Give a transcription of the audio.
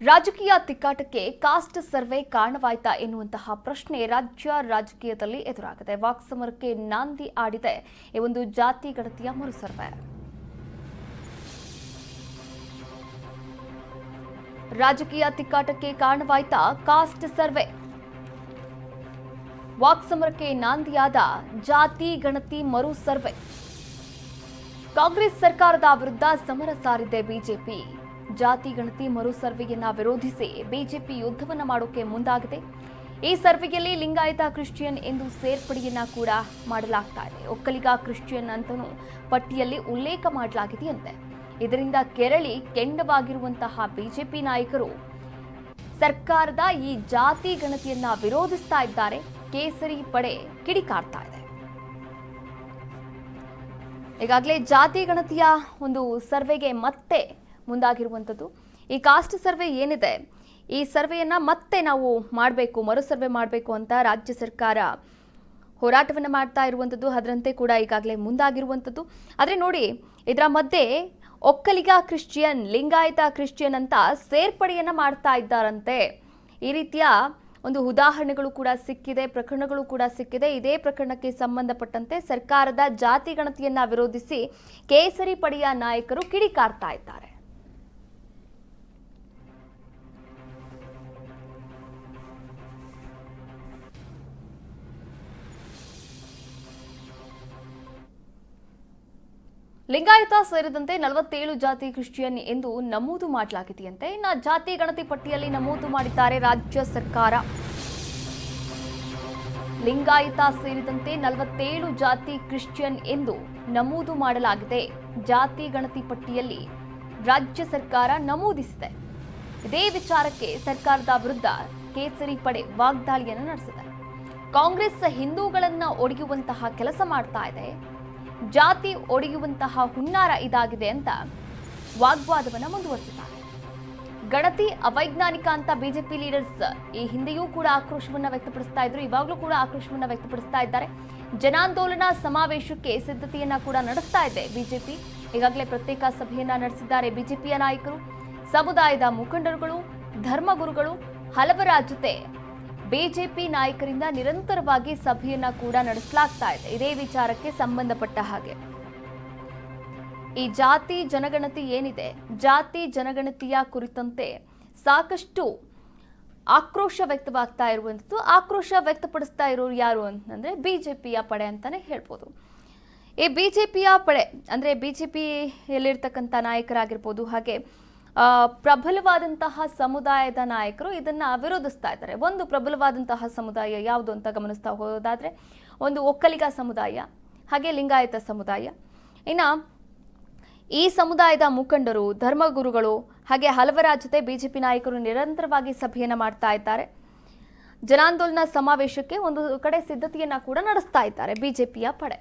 ರಾಜಕೀಯ ತಿಕ್ಕಾಟಕ್ಕೆ cost survey ಕಾರಣವಾಯ್ತಾ ಎನ್ನುವಂತಹ ಪ್ರಶ್ನೆ ರಾಜ್ಯ ರಾಜಕೀಯದಲ್ಲಿ ಎದುರಾಗಿದೆ ವಾಕ್ಸಮರಕ್ಕೆ ನಾಂದಿ ಆಡಿದೆ. ಈ ಒಂದು ಜಾತಿ ಗಣತಿಯ ಮರು ಸರ್ವೆ. ರಾಜಕೀಯ ತಿಕ್ಕಾಟಕ್ಕೆ ಕಾರಣವಾಯ್ತಾ ಕಾಸ್ಟ್ ಸರ್ವೆ. ವಾಕ್ಸಮರಕ್ಕೆ ನಾಂದಿಯಾದ ಜಾತಿ ಗಣತಿ ಮರು ಸರ್ವೆ. ಕಾಂಗ್ರೆಸ್ ಸರ್ಕಾರದ ವಿರುದ್ಧ ಸಮರ ಸಾರಿದೆ ಬಿಜೆಪಿ. ಜಾತಿ ಗಣತಿ ಮರು ಸರ್ವೆಯನ್ನ ವಿರೋಧಿಸಿ ಬಿಜೆಪಿ ಯುದ್ಧವನ್ನ ಮಾಡೋಕೆ ಮುಂದಾಗಿದೆ. ಈ ಸರ್ವೆಯಲ್ಲಿ ಲಿಂಗಾಯತ ಕ್ರಿಶ್ಚಿಯನ್ ಎಂದು ಸೇರ್ಪಡೆಯನ್ನ ಕೂಡ ಮಾಡಲಾಗ್ತಾ ಇದೆ. ಒಕ್ಕಲಿಗ ಕ್ರಿಶ್ಚಿಯನ್ ಅಂತಲೂ ಪಟ್ಟಿಯಲ್ಲಿ ಉಲ್ಲೇಖ ಮಾಡಲಾಗಿದೆಯಂತೆ ಇದರಿಂದ ಕೆರಳಿ ಕೆಂಡವಾಗಿರುವಂತಹ ಬಿಜೆಪಿ ನಾಯಕರು ಸರ್ಕಾರದ ಈ ಜಾತಿ ಗಣತಿಯನ್ನ ವಿರೋಧಿಸ್ತಾ ಇದ್ದಾರೆ. ಕೇಸರಿ ಪಡೆ ಕಿಡಿಕಾರ್ತಾ ಇದೆ. ಈಗಾಗಲೇ ಜಾತಿ ಗಣತಿಯ ಒಂದು ಸರ್ವೆಗೆ ಮತ್ತೆ ಮುಂದಾಗಿರುವಂಥದ್ದು. ಈ ಕಾಸ್ಟ್ ಸರ್ವೆ ಏನಿದೆ? ಈ ಸರ್ವೆಯನ್ನು ಮತ್ತೆ ನಾವು ಮಾಡಬೇಕು, ಮರು ಸರ್ವೆ ಮಾಡಬೇಕು ಅಂತ ರಾಜ್ಯ ಸರ್ಕಾರ ಹೋರಾಟವನ್ನು ಮಾಡ್ತಾ ಇರುವಂಥದ್ದು. ಅದರಂತೆ ಕೂಡ ಈಗಾಗಲೇ ಮುಂದಾಗಿರುವಂಥದ್ದು. ಆದರೆ ನೋಡಿ, ಇದರ ಮಧ್ಯೆ ಒಕ್ಕಲಿಗ ಕ್ರಿಶ್ಚಿಯನ್, ಲಿಂಗಾಯತ ಕ್ರಿಶ್ಚಿಯನ್ ಅಂತ ಸೇರ್ಪಡೆಯನ್ನು ಮಾಡ್ತಾ ಇದ್ದಾರಂತೆ. ಈ ರೀತಿಯ ಒಂದು ಉದಾಹರಣೆಗಳು ಕೂಡ ಸಿಕ್ಕಿದೆ, ಪ್ರಕರಣಗಳು ಕೂಡ ಸಿಕ್ಕಿದೆ. ಇದೇ ಪ್ರಕರಣಕ್ಕೆ ಸಂಬಂಧಪಟ್ಟಂತೆ ಸರ್ಕಾರದ ಜಾತಿ ಗಣತಿಯನ್ನ ವಿರೋಧಿಸಿ ಕೇಸರಿ ಪಡೆಯ ನಾಯಕರು ಕಿಡಿಕಾರ್ತಾ ಇದ್ದಾರೆ. ಲಿಂಗಾಯತ ಸೇರಿದಂತೆ ನಲವತ್ತೇಳು ಜಾತಿ ಕ್ರಿಶ್ಚಿಯನ್ ಎಂದು ನಮೂದು ಮಾಡಲಾಗಿದೆಯಂತೆ. ಇನ್ನು ಜಾತಿ ಗಣತಿ ಪಟ್ಟಿಯಲ್ಲಿ ನಮೂದು ಮಾಡಿದ್ದಾರೆ ರಾಜ್ಯ ಸರ್ಕಾರ. ಲಿಂಗಾಯತ ಸೇರಿದಂತೆ ನಲವತ್ತೇಳು ಜಾತಿ ಕ್ರಿಶ್ಚಿಯನ್ ಎಂದು ನಮೂದು ಮಾಡಲಾಗಿದೆ. ಜಾತಿ ಗಣತಿ ಪಟ್ಟಿಯಲ್ಲಿ ರಾಜ್ಯ ಸರ್ಕಾರ ನಮೂದಿಸಿದೆ. ಇದೇ ವಿಚಾರಕ್ಕೆ ಸರ್ಕಾರದ ವಿರುದ್ಧ ಕೇಸರಿ ಪಡೆ ವಾಗ್ದಾಳಿಯನ್ನು ನಡೆಸಿದೆ. ಕಾಂಗ್ರೆಸ್ ಹಿಂದೂಗಳನ್ನು ಒಡೆಯುವಂತಹ ಕೆಲಸ ಮಾಡ್ತಾ ಇದೆ. ಜಾತಿ ಒಡೆಯುವಂತಹ ಹುನ್ನಾರ ಇದಾಗಿದೆ ಅಂತ ವಾಗ್ವಾದವನ್ನು ಮುಂದುವರಿಸಿದ್ದಾರೆ. ಗಣತಿ ಅವೈಜ್ಞಾನಿಕ ಅಂತ ಬಿಜೆಪಿ ಲೀಡರ್ಸ್ ಈ ಹಿಂದೆಯೂ ಕೂಡ ಆಕ್ರೋಶವನ್ನ ವ್ಯಕ್ತಪಡಿಸ್ತಾ ಇದ್ರು, ಇವಾಗಲೂ ಕೂಡ ಆಕ್ರೋಶವನ್ನ ವ್ಯಕ್ತಪಡಿಸ್ತಾ ಇದ್ದಾರೆ. ಜನಾಂದೋಲನ ಸಮಾವೇಶಕ್ಕೆ ಸಿದ್ಧತೆಯನ್ನ ಕೂಡ ನಡೆಸ್ತಾ ಇದೆ ಬಿಜೆಪಿ. ಈಗಾಗಲೇ ಪ್ರತ್ಯೇಕ ಸಭೆಯನ್ನ ನಡೆಸಿದ್ದಾರೆ ಬಿಜೆಪಿಯ ನಾಯಕರು. ಸಮುದಾಯದ ಮುಖಂಡರುಗಳು, ಧರ್ಮಗುರುಗಳು, ಹಲವರ ಜೊತೆ ಬಿಜೆಪಿ ನಾಯಕರಿಂದ ನಿರಂತರವಾಗಿ ಸಭೆಯನ್ನ ಕೂಡ ನಡೆಸಲಾಗ್ತಾ ಇದೆ. ಇದೇ ವಿಚಾರಕ್ಕೆ ಸಂಬಂಧಪಟ್ಟ ಹಾಗೆ. ಈ ಜಾತಿ ಜನಗಣತಿ ಏನಿದೆ? ಜಾತಿ ಜನಗಣತಿಯ ಕುರಿತಂತೆ ಸಾಕಷ್ಟು ಆಕ್ರೋಶ ವ್ಯಕ್ತವಾಗ್ತಾ ಇರುವಂಥದ್ದು ಆಕ್ರೋಶ ವ್ಯಕ್ತಪಡಿಸ್ತಾ ಇರೋರು ಯಾರು ಅಂತಂದ್ರೆ ಬಿಜೆಪಿಯ ಪಡೆ ಅಂತಾನೆ ಹೇಳ್ಬೋದು. ಈ ಬಿಜೆಪಿಯ ಪಡೆ, ಅಂದ್ರೆ ಬಿಜೆಪಿಯಲ್ಲಿರ್ತಕ್ಕಂಥ ನಾಯಕರಾಗಿರ್ಬೋದು, ಹಾಗೆ ಪ್ರಬಲವಾದಂತಹ ಸಮುದಾಯದ ನಾಯಕರು ಇದನ್ನ ವಿರೋಧಿಸ್ತಾ ಇದ್ದಾರೆ. ಒಂದು ಪ್ರಬಲವಾದಂತಹ ಸಮುದಾಯ ಯಾವುದು ಅಂತ ಗಮನಿಸ್ತಾ ಹೋದಾದ್ರೆ ಒಂದು ಒಕ್ಕಲಿಗ ಸಮುದಾಯ, ಹಾಗೆ ಲಿಂಗಾಯತ ಸಮುದಾಯ. ಇನ್ನ ಈ ಸಮುದಾಯದ ಮುಖಂಡರು, ಧರ್ಮಗುರುಗಳು, ಹಾಗೆ ಹಲವರ ಜೊತೆ ಬಿಜೆಪಿ ನಾಯಕರು ನಿರಂತರವಾಗಿ ಸಭೆಯನ್ನ ಮಾಡ್ತಾ ಇದ್ದಾರೆ. ಜನಾಂದೋಲನ ಸಮಾವೇಶಕ್ಕೆ ಒಂದು ಕಡೆ ಸಿದ್ಧತೆಯನ್ನ ಕೂಡ ನಡೆಸ್ತಾ ಇದ್ದಾರೆ ಬಿಜೆಪಿಯ ಪಡೆ.